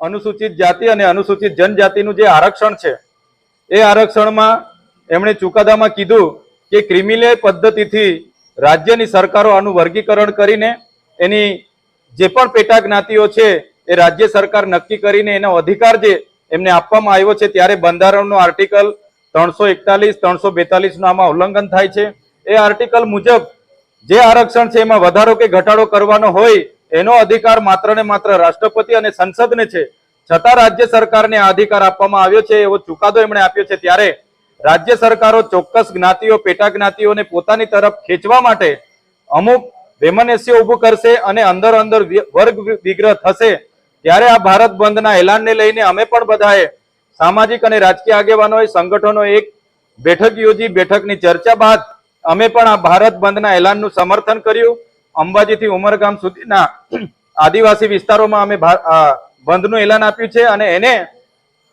અનુસૂચિત જાતિ અને અનુસૂચિત જનજાતિનું જે આરક્ષણ છે, એ આરક્ષણમાં એમણે ચુકાદામાં કીધું કે ક્રિમિનલ પદ્ધતિથી રાજ્યની સરકારો આનું વર્ગીકરણ કરીને એની જે પણ પેટા જ્ઞાતિઓ છે, એ રાજ્ય સરકાર નક્કી કરીને એનો અધિકાર જે એમને આપવામાં આવ્યો છે, ત્યારે બંધારણનો આર્ટિકલ ત્રણસો એકતાલીસ, ત્રણસો બેતાલીસનું આમાં ઉલ્લંઘન થાય છે. એ આર્ટિકલ મુજબ જે આરક્ષણ છે, એમાં વધારો કે ઘટાડો કરવાનો હોય એનો અધિકાર માત્ર ને માત્ર રાષ્ટ્રપતિ અને સંસદને છે. છતાં રાજ્ય સરકારને આ અધિકાર આપવામાં આવ્યો છે એવો ચુકાદો એમણે આપ્યો છે. ત્યારે રાજ્ય સરકારો ચોક્કસ જ્ઞાતિઓ પેટા જ્ઞાતિઓને પોતાની તરફ ખેંચવા માટે અમુક વેમનસ્ય ઊભું કરશે અને અંદર અંદર વર્ગ વિગ્રહ થશે. ત્યારે આ ભારત બંધના એલાનને લઈને અમે પણ બધાએ સામાજિક અને રાજકીય આગેવાનોએ સંગઠનો એક બેઠક યોજી. બેઠકની ચર્ચા બાદ અમે પણ આ ભારત બંધના એલાનનું સમર્થન કર્યું. અંબાજીથી ઉમરગામ સુધીના આદિવાસી વિસ્તારોમાં અમે બંધનું એલાન આપ્યું છે અને એને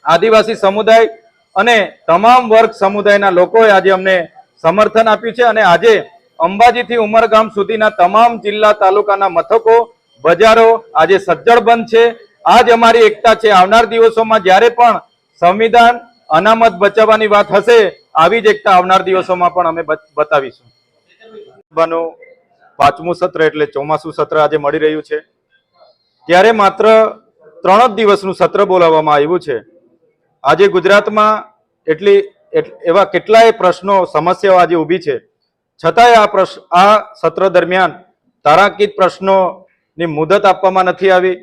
આદિવાસી સમુદાય અને તમામ વર્ગ સમુદાયના લોકોએ આજે અમને સમર્થન આપ્યું છે અને આજે અંબાજીથી ઉમરગામ સુધીના તમામ જિલ્લા તાલુકાના મથકો, બજારો આજે સજ્જડ બંધ છે. આ જ અમારી એકતા છે. આવનાર દિવસોમાં જ્યારે પણ સંવિધાન અનામત બચાવવાની વાત હશે, આવી જ એકતા આવનાર દિવસોમાં પણ અમે બતાવીશું. સભાનું પાંચમું સત્ર એટલે ચોમાસું સત્ર આજે મળી રહ્યું છે. ત્યારે માત્ર ત્રણ જ દિવસનું સત્ર બોલાવવામાં આવ્યું છે. આજે ગુજરાતમાં એટલી એટ- એવા કેટલાય પ્રશ્નો, સમસ્યાઓ આજે ઊભી છે. છતાંય આ પ્રશ્ન આ સત્ર દરમિયાન તારાંકિત પ્રશ્નોની મુદત આપવામાં નથી આવી.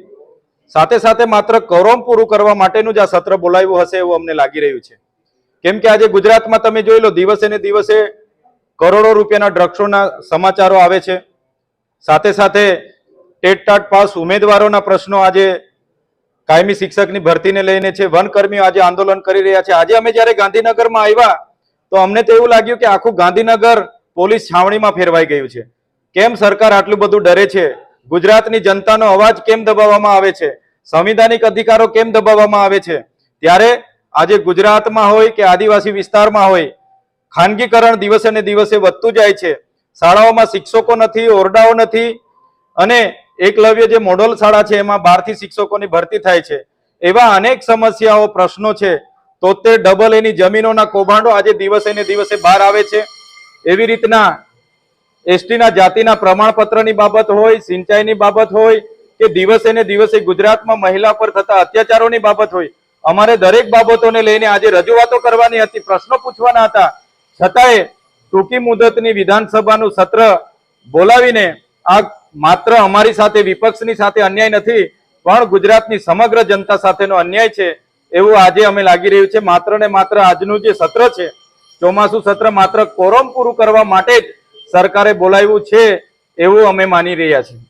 સાથે સાથે માત્ર કોરોમ પૂરું કરવા માટેનું જ આ સત્ર બોલાવ્યું હશે એવું અમને લાગી રહ્યું છે. કેમ કે આજે ગુજરાતમાં તમે જોઈ લો, દિવસે ને દિવસે કરોડો રૂપિયાના ડ્રગ્સોના સમાચારો આવે છે. સાથે સાથે ટેટટાટ પાસ ઉમેદવારોના પ્રશ્નો આજે કાયમી શિક્ષકની ભરતીને લઈને છે. વનકર્મીઓ આજે આંદોલન કરી રહ્યા છે. આજે અમે જ્યારે ગાંધીનગરમાં આવ્યા, તો અમને તો એવું લાગ્યું કે આખું ગાંધીનગર પોલીસ છાવણીમાં ફેરવાઈ ગયું છે. કેમ સરકાર આટલું બધું ડરે છે? ગુજરાતની જનતાનો અવાજ કેમ દબાવવામાં આવે છે? સંવિધાનિક અધિકારો કેમ દબાવવામાં આવે છે? ત્યારે આજે ગુજરાતમાં હોય કે આદિવાસી વિસ્તારમાં હોય ખાનગીકરણ દિવસે ને દિવસે વધતું જાય છે. શાળાઓમાં શિક્ષકો નથી, ઓરડાઓ નથી અને એકલવ્ય જે મોડલ શાળા છે એમાં બારથી શિક્ષકોની ભરતી થાય છે. એવા અનેક સમસ્યાઓ, પ્રશ્નો છે. તોતેર ડબલ એની જમીનોના કૌભાંડો આજે દિવસે ને દિવસે બહાર આવે છે. એવી રીતના એસટીના જાતિના પ્રમાણપત્રની બાબત હોય, સિંચાઈની બાબત હોય કે દિવસે ને દિવસે ગુજરાતમાં મહિલા પર થતા અત્યાચારોની બાબત હોય. અમારે દરેક બાબતોને લઈને આજે રજૂઆતો કરવાની હતી, પ્રશ્નો પૂછવાના હતા. છતાંય ટૂંકી મુદતની વિધાનસભાનું સત્ર બોલાવીને આ માત્ર અમારી સાથે, વિપક્ષની સાથે અન્યાય નથી, પણ ગુજરાતની સમગ્ર જનતા સાથેનો અન્યાય છે એવું આજે અમે લાગી રહ્યું છે. માત્ર ને માત્ર આજનું જે સત્ર છે, ચોમાસું સત્ર માત્ર કોરમ પૂરું કરવા માટે જ સરકારે બોલાવ્યું છે એવું અમે માની રહ્યા છીએ.